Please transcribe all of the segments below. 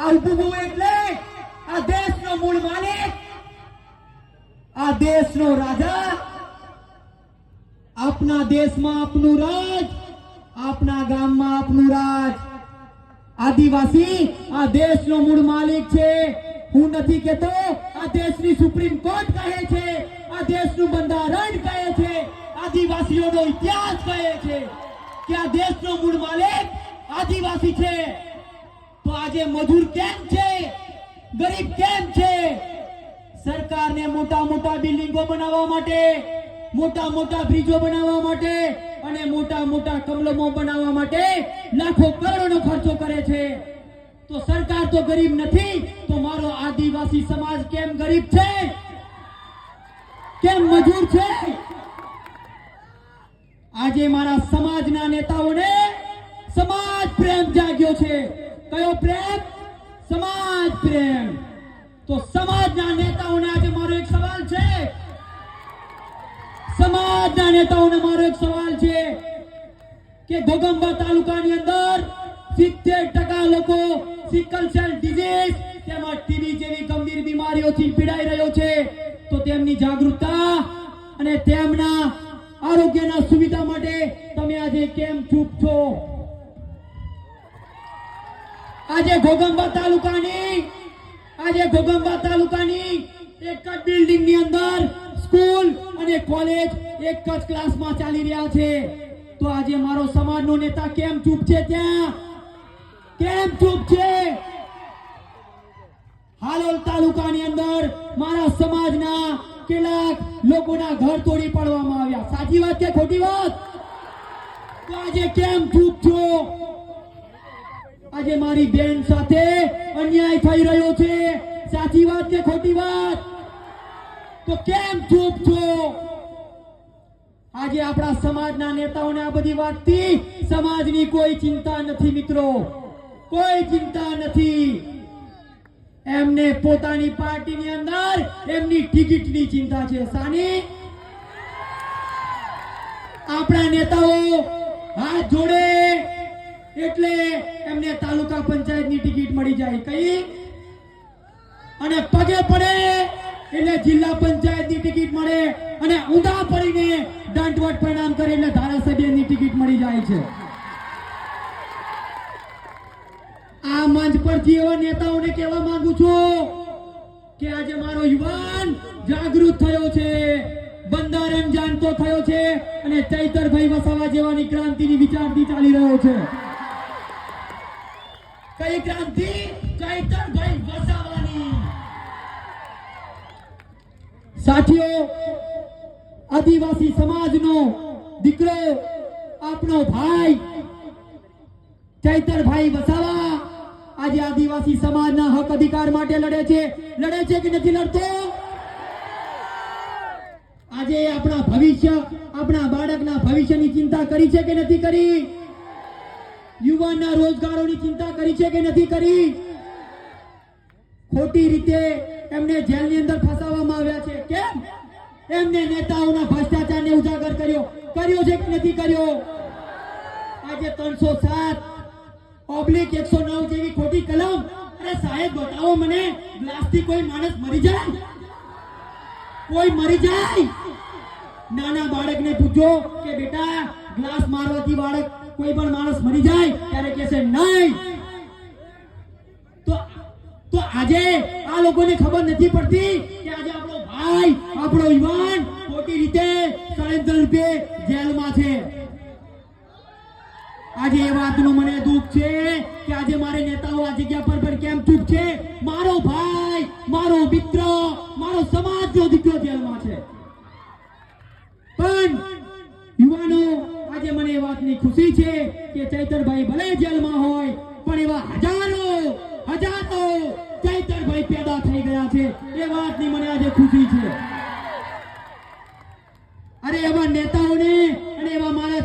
આ એટલે આ દેશનો મૂળ માલિક, આ દેશનો રાજા, આપના દેશમાં આપનું રાજ, આપના ગામમાં આપનું રાજ. આદિવાસી આ દેશનો મૂળ માલિક છે. હું નથી કેતો આ દેશની સુપ્રીમ કોર્ટ કહે છે, આ દેશનું બંધારણ કહે છે, આદિવાસીઓનો ઇતિહાસ કહે છે કે આ દેશનો મૂળ માલિક આદિવાસી છે. તો આજે મજૂર કેમ છે? ગરીબ કેમ છે? સરકારને મોટા મોટા બિલ્ડિંગો બનાવવા માટે, મોટા મોટા બ્રિજો બનાવવા માટે અને મોટા મોટા કમલમો બનાવવા માટે લાખો કરોડો ખર્ચો કરે છે. તો સરકાર તો ગરીબ નથી, તો મારો આદિવાસી સમાજ કેમ ગરીબ છે? કેમ મજૂર છે? આજે મારા સમાજના નેતાઓને સમાજ પ્રેમ જાગ્યો છે. કયો પ્રેમ, સમાજ પ્રેમ. તો સમાજના નેતાઓને આજે મારો એક સવાલ છે. સમાજના નેતાઓને મારો એક સવાલ છે કે ગોગંબા તાલુકાની અંદર સિત્તેર ટકા લોકો સિકલ સેલ ડિઝીઝ, તેમાં ટીબી જેવી ગંભીર બીમારીઓથી પીડાઈ રહ્યો છે. તો તેમની જાગૃતતા અને તેમના આરોગ્યના સુવિધા માટે તમે આજે કેમ ચૂપ છો? આજે ઘોગંબા તાલુકાની, આજે ઘોગંબા તાલુકાની એક જ બિલ્ડિંગની અંદર સ્કૂલ અને કોલેજ એક જ ક્લાસમાં ચાલી રહ્યા છે. તો આજે મારો સમાજનો નેતા કેમ ચૂપ છે ત્યાં? કેમ ચૂપ છે? હાલોલ તાલુકાની અંદર મારા સમાજના કેટલાક લોકોના ઘર તોડી પાડવામાં આવ્યા. સાચી વાત કે ખોટી વાત? તો આજે કેમ ચૂપ છો? આજે મારી બેન સાથે અન્યાય થઈ રહ્યો છે. સાચી વાત કે ખોટી વાત? તો કેમ ચૂપ છો? આજે આપણા સમાજના નેતાઓને આ બધી વાતથી સમાજની કોઈ ચિંતા નથી મિત્રો. કોઈ ચિંતા નથી. એમને પોતાની પાર્ટીની અંદર એમની ટિકિટની ચિંતા છે. સાની? આપણા નેતાઓ હાથ જોડે એટલે એમને તાલુકા પંચાયતની ટિકિટ મળી જાય. કઈ? અને પગે પડે એટલે જિલ્લા પંચાયતની ટિકિટ મળે અને ઊંધા પડીને દંડવટ પરિણામ કરે એટલે ધારાસભ્યની ટિકિટ મળી જાય છે. આ મંચ પરથી એવા નેતાઓને કહેવા માંગુ છું કે આજે મારો યુવાન જાગૃત થયો છે, બંધારણ જાણતો થયો છે અને ચૈતરભાઈ વસાવા જેવાની ક્રાંતિની વિચારથી ચાલી રહ્યો છે. કઈ ક્રાંતિ ચૈતરભાઈ વસાવાની. સાથીઓ, આદિવાસી સમાજનો દીકરો આપણો ભાઈ, ચૈતરભાઈ વસાવા આજે આદિવાસી સમાજના હક અધિકાર માટે લડે છે. લડે છે કે નથી લડતો? આજે આપણા ભવિષ્ય, આપણા બાળકના ભવિષ્યની ચિંતા કરી છે કે નથી કરી? યુવાનના રોજગારોની ચિંતા કરી છે કે નથી કરી? ખોટી રીતે એમને જેલની અંદર ફસાવવામાં આવ્યા છે. કેમ? એમને નેતાઓના ભ્રષ્ટાચારને ઉજાગર કર્યો. કર્યો છે કે નથી કર્યો? આજે ત્રણસો સાત, ઓબ્લિક એકસો નવ જેવી ખોટી કલમ. અરે સાહેબ, બતાવો મને, ગ્લાસથી કોઈ માણસ મરી જાય? કોઈ મરી જાય? નાના બાળકને પૂછો કે બેટા, ગ્લાસ મારવાથી બાળક કોઈ પણ માણસ મરી જાય ત્યારે કહેશે નહીં. તો આજે આ લોકોને ખબર નથી પડતી કે આજે આપણો ભાઈ, આપણો યુવાન ખોટી રીતે ષડયંત્ર રૂપે જેલમાં છે. આજે એ વાતનું મને દુઃખ છે કે આજે મારે નેતાઓ આ જગ્યા પર પર કેમ ચૂપ છે? મારો ભાઈ, મારો મિત્ર, મારો સમાજનો દીકરો જેલમાં છે પણ યુવાનો આજે મને વાતની ખુશી છે કે ચૈતરભાઈ ભલે જેલમાં હોય, પણ એવા હજારો હજારો ચૈતરભાઈ પેદા થઈ ગયા છે. એ વાતની મને આજે ખુશી છે. અરે એવા નેતાઓને અને એવા મારા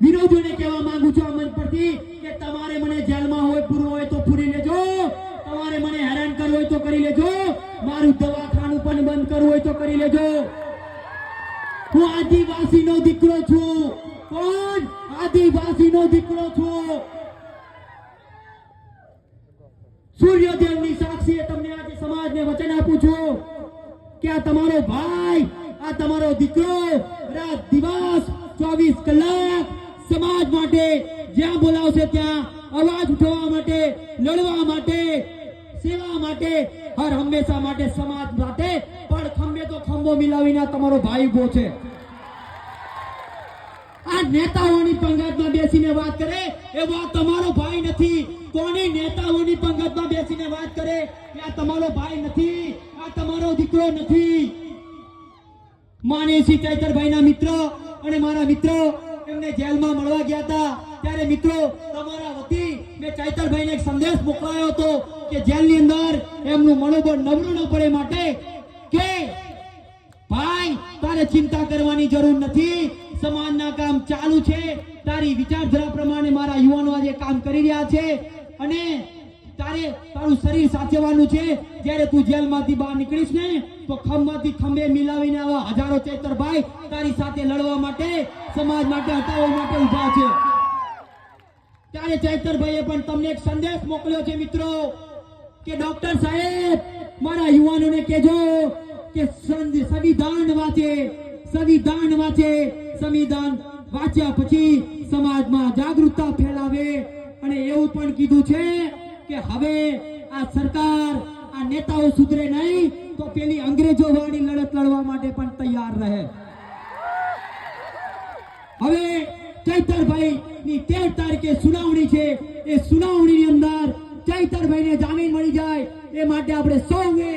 વિરોધીઓને કહેવા માંગુ છું આ મંચ પરથી કે તમારે મને જેલમાં હોય, પૂરું હોય તો પૂરી લેજો. તમારે મને હેરાન કરવું હોય તો કરી લેજો. મારું દવાખાનું પણ બંધ કરવું હોય તો કરી લેજો. આદિવાસીનો દીકરો છું. કોણ આદિવાસીનો દીકરો છું? સૂર્યદેવની સાક્ષીએ તમને આજે સમાજને વચન આપું છું કે આ તમારો ભાઈ, આ તમારો દીકરો રાત દિવસ ચોવીસ કલાક સમાજ માટે જ્યાં બોલાવશે ત્યાં અવાજ ઉઠાવવા માટે, લડવા માટે, સેવા માટે, હર હંમેશા માટે સમાજ માટે. પણ ખંભે તો ખંભો મિલાવીને તમારો ભાઈ ઊભો છે. નેતાઓની પંગતમાં બેસીને વાત કરે એવો તમારો ભાઈ નથી. કોની નેતાઓની પંગતમાં બેસીને વાત કરે, કે આ તમારો ભાઈ નથી, આ તમારો દીકરો નથી. માનીસિંહ ચૈતરભાઈના મિત્ર અને મારા મિત્રો એમને જેલમાં મળવા ગયા હતા. ત્યારે મિત્રો, તમારા વતી મેં ચૈતરભાઈને એક સંદેશ મોકલાયો હતો કે જેલની અંદર એમનું મનોબળ નબળું ન પડે માટે કે, ભાઈ, તારે ચિંતા કરવાની જરૂર નથી. સમાજના કામ ચાલુ છે. તારી વિચારધારા પ્રમાણે મારા યુવાનો આજે કામ કરી રહ્યા છે. અને તારે તારું શરીર સાચવવાનું છે. જ્યારે તું જેલમાંથી બહાર નીકળીશ ને, તો ખંભમાંથી ખંભે મિલાવીને આવા હજારો ચેતરભાઈ તારી સાથે લડવા માટે, સમાજ માટે, હટાવવા માટે ઊભા છે. ત્યારે ચૈતરભાઈએ પણ તમને એક સંદેશ મોકલ્યો છે મિત્રો, કે ડોક્ટર સાહેબ, મારા યુવાનોને કહેજો કે સંવિધાન વાંચે. સંવિધાન વાંચે, સંવિધાન વાંચ્યા પછી સમાજમાં જાગૃતતા ફેલાવે. અને એવું પણ કીધું છે કે હવે આ સરકાર આ નેતાઓ સુધરે નહીં, તો પેલી અંગ્રેજો વાળી લડત લડવા માટે પણ તૈયાર રહે. હવે ચૈતરભાઈ ની તેર તારીખે સુનાવણી છે. એ સુનાવણીની અંદર ચૈતરભાઈને જામીન મળી જાય. એ માટે આપણે સૌએ